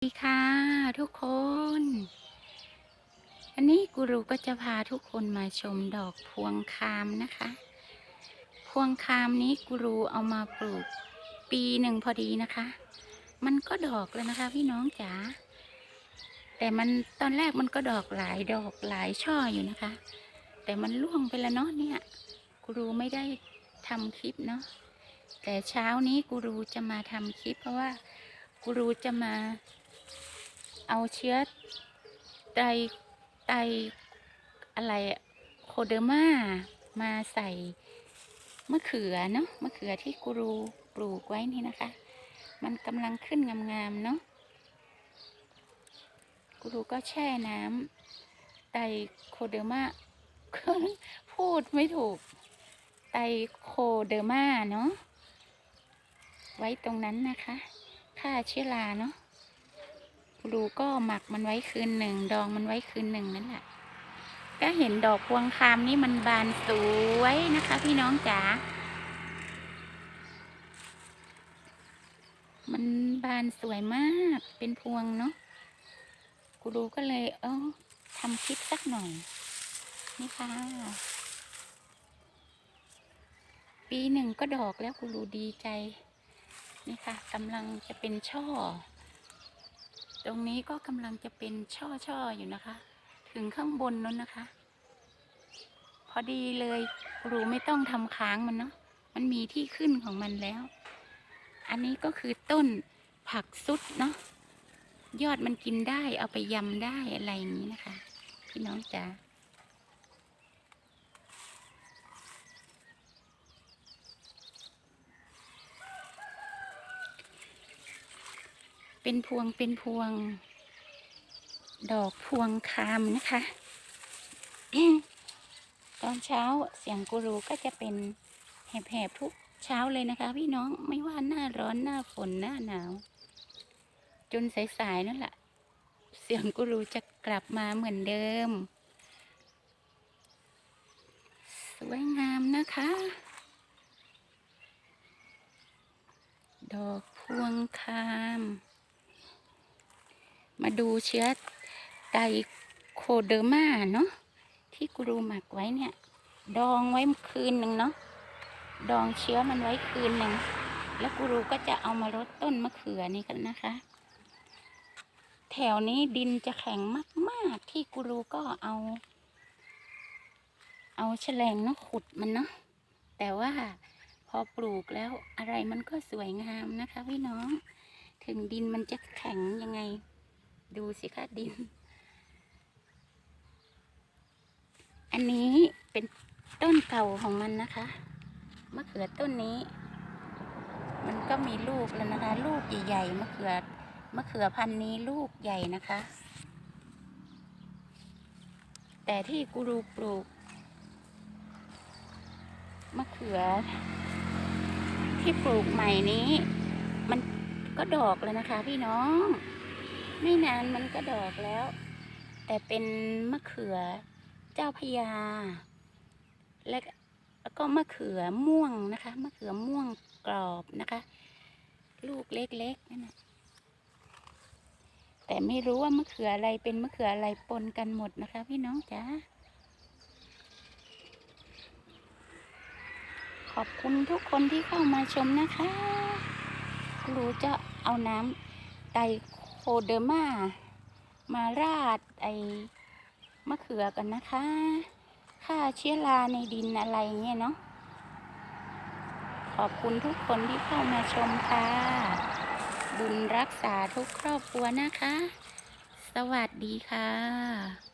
สวัสดีค่ะทุกคน อันนี้กูรูก็จะพาทุกคนมาชมดอกพวงคามนะคะ พวงคามนี้กูรูเอามาปลูกปีหนึ่งพอดีนะคะ มันก็ดอกแล้วนะคะ พี่น้องจ๋า แต่มันตอนแรกมันก็ดอกหลายดอกหลายช่ออยู่นะคะ แต่มันร่วงไปแล้วเนาะเนี่ยกูรูไม่ได้ทำคลิปเนาะ แต่เช้านี้กูรูจะมาทำคลิปเพราะว่ากูรูจะมา เอาเชื้อไตไตอะไรโคเดอร์มามาใส่มะเขือเนาะมะเขือที่กูรูปลูกไว้นี่นะคะ มันกำลังขึ้นงามๆเนาะกูรูก็แช่น้ำไตโคเดอร์มาพูดไม่ถูก ไตโคเดอร์มาเนาะไว้ตรงนั้นนะคะฆ่าเชื้อราเนาะ ครูก็หมักมันไว้คืนหนึ่ง ดองมันไว้คืนหนึ่งนั่นแหละ ก็เห็นดอกพวงคามนี่มันบานสวยนะคะ พี่น้องจ๋า มันบานสวยมาก เป็นพวงเนาะครูก็เลย เออทำคลิปสักหน่อย นี่ค่ะ ปีหนึ่งก็ดอกแล้วครูดีใจ นี่ค่ะกำลังจะเป็นช่อ ตรงนี้ก็กำลังจะเป็นช่อช่อๆอยู่นะคะ ถึงข้างบนนั้นนะคะ พอดีเลยครูไม่ต้องทำค้างมันเนาะมันมีที่ขึ้นของมันแล้ว อันนี้ก็คือต้นผักซุดเนาะยอดมันกินได้เอาไปยำได้อะไรอย่างนี้นะคะ พี่น้องจ๋า เป็นพวงเป็นพวง ดอกพวงคามนะคะ ตอนเช้าเสียงกูรูก็จะเป็นแหบๆทุกเช้าเลยนะคะ พี่น้องไม่ว่าหน้าร้อนหน้าฝนหน้าหนาว จนสายๆนั่นแหละเสียงกูรูจะกลับมาเหมือนเดิม สวยงามนะคะ ดอกพวงคาม มาดูเชื้อไตรโคเดอร์มาเนาะที่กูรูหมักไว้เนี่ย ดองไว้คืนหนึ่งเนาะดองเชื้อมันไว้คืนหนึ่งแล้วกูรูก็จะเอามารดต้นมะเขือนี่กันนะคะ แถวนี้ดินจะแข็งมาก ๆ ที่กูรูก็เอา เอาแฉลงเนาะขุดมันเนาะแต่ว่าพอปลูกแล้วอะไรมันก็สวยงามนะคะพี่น้อง ถึงดินมันจะแข็งยังไง ดูสิคะดิน อันนี้เป็นต้นเก่าของมันนะคะมะเขือต้นนี้ มันก็มีลูกแล้วนะคะ ลูกใหญ่ๆมะเขือมะเขือพันนี้ลูกใหญ่นะคะ แต่ที่กูรูปลูกมะเขือ ที่ปลูกใหม่นี้ มันก็ดอกแล้วนะคะพี่น้อง ไม่นานมันก็ดอกแล้ว แต่เป็นมะเขือเจ้าพระยา และแล้วก็มะเขือม่วงนะคะ มะเขือม่วงกรอบนะคะ ลูกเล็กๆนั่นนะแต่ไม่รู้ว่ามะเขืออะไรเป็นมะเขืออะไรปนกันหมดนะคะ พี่น้องจ๋าขอบคุณทุกคนที่เข้ามาชมนะคะ รู้จะเอาน้ำไต เดอร์มามาราดไอ้มะเขือกันนะคะฆ่าเชื้อราในดินอะไรเงี้ยเนาะขอบคุณทุกคนที่เข้ามาชมค่ะ บุญรักษาทุกครอบครัวนะคะ สวัสดีค่ะ